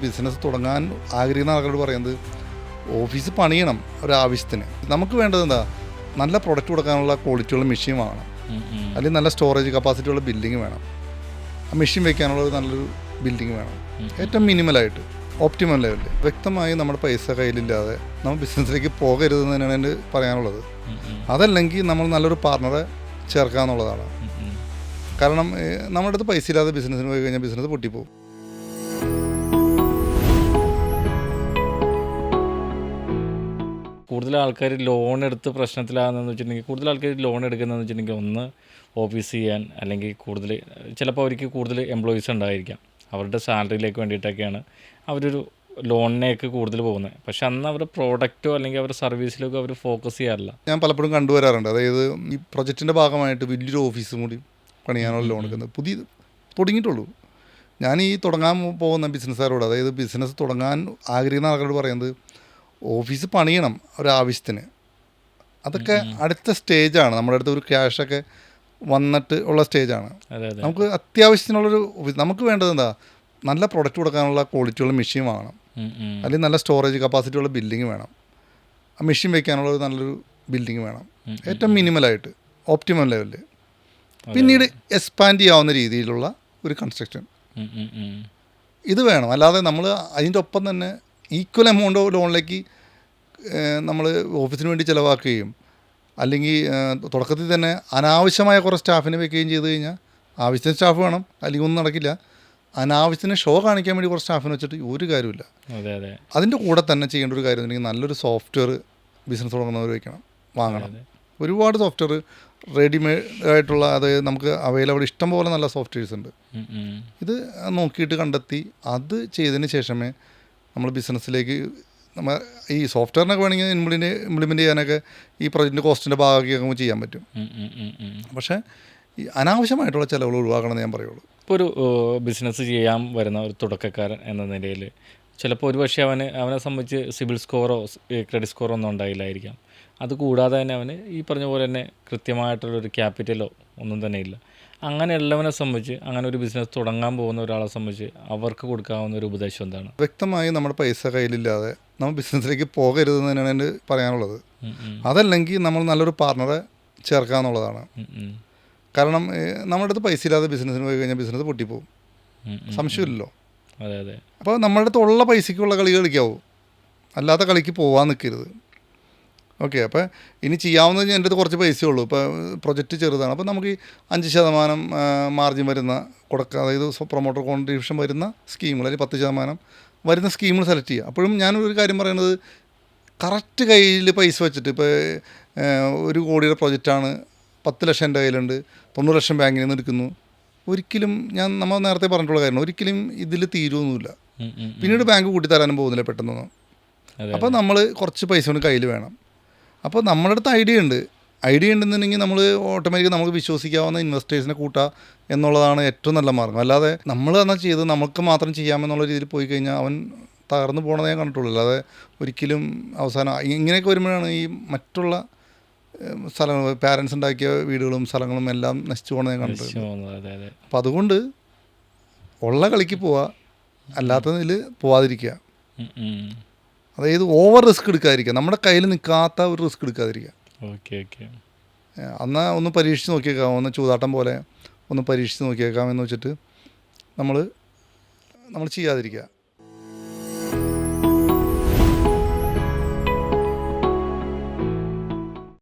Business തുടങ്ങാൻ ആഗ്രഹിക്കുന്ന ആളുകളോട് പറയുന്നത് ഓഫീസ് പണിയണം ഒരാവശ്യത്തിന് നമുക്ക് വേണ്ടത് എന്താ? നല്ല പ്രൊഡക്റ്റ് കൊടുക്കാനുള്ള ക്വാളിറ്റിയുള്ള മെഷീൻ വാങ്ങണം. അല്ലെങ്കിൽ നല്ല സ്റ്റോറേജ് കപ്പാസിറ്റി ഉള്ള ബിൽഡിംഗ് വേണം. ആ മെഷീൻ വെക്കാനുള്ള ഒരു നല്ലൊരു ബിൽഡിംഗ് വേണം. ഏറ്റവും മിനിമലായിട്ട് ഓപ്റ്റിമം ലെവലിൽ വ്യക്തമായി നമ്മുടെ പൈസ കയ്യിലില്ലാതെ നമ്മൾ ബിസിനസ്സിലേക്ക് പോകരുതെന്ന് തന്നെയാണ് എന്റെ പറയാനുള്ളത്. അതല്ലെങ്കിൽ നമ്മൾ നല്ലൊരു പാർട്ണറെ ചേർക്കുക എന്നുള്ളതാണ് ഉം, ഉം. കാരണം നമ്മുടെ അടുത്ത് പൈസ ഇല്ലാതെ ബിസിനസ്സിന് പോയി കഴിഞ്ഞാൽ ബിസിനസ് പൊട്ടിപ്പോകും കൂടുതൽ ആൾക്കാർ ലോൺ എടുത്ത് പ്രശ്നത്തിലാകുന്നതെന്ന് വെച്ചിട്ടുണ്ടെങ്കിൽ കൂടുതൽ ആൾക്കാർ ലോൺ എടുക്കുന്നതെന്ന് വെച്ചിട്ടുണ്ടെങ്കിൽ ഒന്ന് ഓഫീസ് ചെയ്യാൻ അല്ലെങ്കിൽ കൂടുതൽ ചിലപ്പോൾ അവർക്ക് കൂടുതൽ എംപ്ലോയീസ് ഉണ്ടായിരിക്കാം. അവരുടെ സാലറിയിലേക്ക് വേണ്ടിയിട്ടൊക്കെയാണ് അവരൊരു ലോണിനേക്ക് കൂടുതൽ പോകുന്നത്. പക്ഷെ അന്ന് അവരുടെ പ്രോഡക്റ്റോ അല്ലെങ്കിൽ അവരുടെ സർവീസിലൊക്കെ അവർ ഫോക്കസ് ചെയ്യാറില്ല. ഞാൻ പലപ്പോഴും കണ്ടുവരാറുണ്ട്. അതായത് ഈ പ്രൊജക്റ്റിന്റെ ഭാഗമായിട്ട് വലിയൊരു ഓഫീസും കൂടി പണിയാനുള്ള ലോൺ എടുക്കുന്നത്. പുതിയ തുടങ്ങിയിട്ടുള്ളൂ. ഞാൻ ഈ തുടങ്ങാൻ പോകുന്ന ബിസിനസ്സുകാരോട് അതായത് ബിസിനസ് തുടങ്ങാൻ ആഗ്രഹിക്കുന്ന ആളുകളോട് പറയുന്നത് ഓഫീസ് പണിയണം ഒരാവശ്യത്തിന്. അതൊക്കെ അടുത്ത സ്റ്റേജാണ്. നമ്മുടെ അടുത്ത് ഒരു ക്യാഷൊക്കെ വന്നിട്ട് ഉള്ള സ്റ്റേജാണ്. നമുക്ക് അത്യാവശ്യത്തിനുള്ളൊരു നമുക്ക് വേണ്ടത് എന്താ? നല്ല പ്രൊഡക്റ്റ് കൊടുക്കാനുള്ള ക്വാളിറ്റിയുള്ള മെഷീൻ വാങ്ങണം. അല്ലെങ്കിൽ നല്ല സ്റ്റോറേജ് കപ്പാസിറ്റി ഉള്ള ബിൽഡിംഗ് വേണം. ആ മെഷീൻ വെക്കാനുള്ള ഒരു നല്ലൊരു ബിൽഡിംഗ് വേണം. ഏറ്റവും മിനിമലായിട്ട് ഓപ്റ്റിമം ലെവലിൽ പിന്നീട് എക്സ്പാൻഡ് ചെയ്യാവുന്ന രീതിയിലുള്ള ഒരു കൺസ്ട്രക്ഷൻ. ഇത് വേണം. അല്ലാതെ നമ്മൾ അതിന്റെ ഒപ്പം തന്നെ ഈക്വൽ എമൗണ്ട് ലോണിലേക്ക് നമ്മൾ ഓഫീസിന് വേണ്ടി ചിലവാക്കുകയും അല്ലെങ്കിൽ തുടക്കത്തിൽ തന്നെ അനാവശ്യമായ കുറേ സ്റ്റാഫിനെ വെക്കുകയും ചെയ്ത് കഴിഞ്ഞാൽ ആവശ്യത്തിന് സ്റ്റാഫ് വേണം അല്ലെങ്കിൽ ഒന്നും നടക്കില്ല. അനാവശ്യത്തിന് ഷോ കാണിക്കാൻ വേണ്ടി കുറച്ച് സ്റ്റാഫിനെ വെച്ചിട്ട് ഒരു കാര്യമില്ല അതെ അതെ. അതിന്റെ കൂടെ തന്നെ ചെയ്യേണ്ട ഒരു കാര്യം ഉണ്ടെങ്കിൽ നല്ലൊരു സോഫ്റ്റ്വെയർ ബിസിനസ് തുടങ്ങുന്നവർ വയ്ക്കണം വാങ്ങണം. ഒരുപാട് സോഫ്റ്റ്വെയർ റെഡിമെയ്ഡ് ആയിട്ടുള്ള അതായത് നമുക്ക് അവൈലബിൾ ഇഷ്ടം പോലെ നല്ല സോഫ്റ്റ്വെയർസ് ഉണ്ട്. ഇത് നോക്കിയിട്ട് കണ്ടെത്തി അത് ചെയ്തതിന് ശേഷമേ നമ്മൾ ബിസിനസ്സിലേക്ക് നമ്മൾ ഈ സോഫ്റ്റ്വെയറിനൊക്കെ വേണമെങ്കിൽ ഇംപ്ലിമെന്റ് ഇംപ്ലിമെന്റ് ചെയ്യാനൊക്കെ ഈ പ്രൊജക്റ്റിന്റെ കോസ്റ്റിന്റെ ഭാഗമൊക്കെ ചെയ്യാൻ പറ്റും. പക്ഷേ ഈ അനാവശ്യമായിട്ടുള്ള ചിലവുകൾ ഒഴിവാക്കണമെന്ന് ഞാൻ പറയുള്ളൂ. ഇപ്പോൾ ഒരു ബിസിനസ് ചെയ്യാൻ വരുന്ന ഒരു തുടക്കക്കാരൻ എന്ന നിലയിൽ ചിലപ്പോൾ ഒരു പക്ഷേ അവന് അവനെ സംബന്ധിച്ച് സിബിൽ സ്കോറോ ക്രെഡിറ്റ് സ്കോറോ ഒന്നും ഉണ്ടായില്ലായിരിക്കാം. അത് കൂടാതെ തന്നെ അവന് ഈ പറഞ്ഞ പോലെ തന്നെ കൃത്യമായിട്ടുള്ളൊരു ക്യാപിറ്റലോ ഒന്നും തന്നെ ഇല്ല. അങ്ങനെയുള്ളവനെ സംബന്ധിച്ച് അങ്ങനെ ഒരു ബിസിനസ് തുടങ്ങാൻ പോകുന്ന ഒരാളെ സംബന്ധിച്ച് അവർക്ക് കൊടുക്കാവുന്ന ഒരു ഉപദേശം എന്താണ്? വ്യക്തമായി നമ്മുടെ പൈസ കയ്യിലില്ലാതെ നമ്മൾ ബിസിനസ്സിലേക്ക് പോകരുതെന്ന് തന്നെയാണ് എന്റെ പറയാനുള്ളത്. അതല്ലെങ്കിൽ നമ്മൾ നല്ലൊരു പാർട്ണറെ ചേർക്കുക എന്നുള്ളതാണ്. കാരണം നമ്മുടെ അടുത്ത് പൈസ ഇല്ലാതെ ബിസിനസ്സിന് പോയി കഴിഞ്ഞാൽ ബിസിനസ് ഉം. സംശയമില്ലല്ലോ. അതെ അതെ. അപ്പോൾ നമ്മുടെ അടുത്തുള്ള പൈസയ്ക്കുള്ള കളി കളിക്കാവൂ. അല്ലാത്ത കളിക്ക് പോകാൻ നിൽക്കരുത്. ഓക്കെ അപ്പോൾ ഇനി ചെയ്യാവുന്നത് എന്റെ അടുത്ത് കുറച്ച് പൈസയേ ഉള്ളൂ. ഇപ്പോൾ പ്രൊജക്റ്റ് ചെറുതാണ്. അപ്പോൾ നമുക്ക് ഈ അഞ്ച് ശതമാനം മാർജിൻ വരുന്ന കൊടുക്കുക അതായത് പ്രൊമോട്ടർ കോൺട്രിബ്യൂഷൻ വരുന്ന സ്കീമുകൾ അല്ലെങ്കിൽ പത്ത് ശതമാനം വരുന്ന സ്കീമുകൾ സെലക്ട് ചെയ്യുക. അപ്പോഴും ഞാനൊരു കാര്യം പറയുന്നത് കറക്റ്റ് കയ്യിൽ പൈസ വെച്ചിട്ട് ഇപ്പോൾ ഒരു കോടിയുടെ പ്രൊജക്റ്റാണ് പത്ത് ലക്ഷം എന്റെ കയ്യിലുണ്ട് തൊണ്ണൂറ് ലക്ഷം ബാങ്കിൽ നിന്ന് എടുക്കുന്നു. ഒരിക്കലും ഞാൻ നമ്മൾ നേരത്തെ പറഞ്ഞിട്ടുള്ള കാര്യമാണ് ഒരിക്കലും ഇതിൽ തീരുമൊന്നുമില്ല ഉം. പിന്നീട് ബാങ്ക് കൂട്ടിത്തരാനും പോകുന്നില്ല പെട്ടെന്നൊന്നും. അപ്പോൾ നമ്മൾ കുറച്ച് പൈസ കൊണ്ട് കയ്യിൽ വേണം. അപ്പോൾ നമ്മുടെ അടുത്ത് ഐഡിയ ഉണ്ട്. ഐഡിയ ഉണ്ടെന്നുണ്ടെങ്കിൽ നമ്മൾ ഓട്ടോമാറ്റിക് നമുക്ക് വിശ്വസിക്കാവുന്ന ഇൻവെസ്റ്റേഴ്സിനെ കൂട്ടുക എന്നുള്ളതാണ് ഏറ്റവും നല്ല മാർഗം. അല്ലാതെ നമ്മൾ തന്നെ ചെയ്ത് നമുക്ക് മാത്രം ചെയ്യാമെന്നുള്ള രീതിയിൽ പോയി കഴിഞ്ഞാൽ അവൻ തകർന്നു പോകണത് ഞാൻ കണ്ടിട്ടുള്ളൂ. അല്ലാതെ ഒരിക്കലും അവസാനം ഇങ്ങനെയൊക്കെ വരുമ്പോഴാണ് ഈ മറ്റുള്ള സ്ഥലങ്ങൾ പാരൻസ് ഉണ്ടാക്കിയ വീടുകളും സ്ഥലങ്ങളും എല്ലാം നശിച്ചു പോകണത് ഞാൻ കണ്ടിട്ടുണ്ട്. അപ്പം അതുകൊണ്ട് ഉള്ള കളിക്ക് പോവുക അല്ലാത്തതിൽ പോവാതിരിക്കുക. അതായത് ഓവർ റിസ്ക് എടുക്കാതിരിക്കുക. നമ്മുടെ കയ്യിൽ നിൽക്കാത്ത ഒരു റിസ്ക് എടുക്കാതിരിക്കുക. ഓക്കെ ഓക്കെ അന്നാ ഒന്ന് പരീക്ഷിച്ച് നോക്കിയേക്കാം. ഒന്ന് ചൂതാട്ടം പോലെ ഒന്ന് പരീക്ഷിച്ച് നോക്കിയേക്കാം എന്ന് വെച്ചിട്ട് നമ്മൾ നമ്മൾ ചെയ്യാതിരിക്കുക.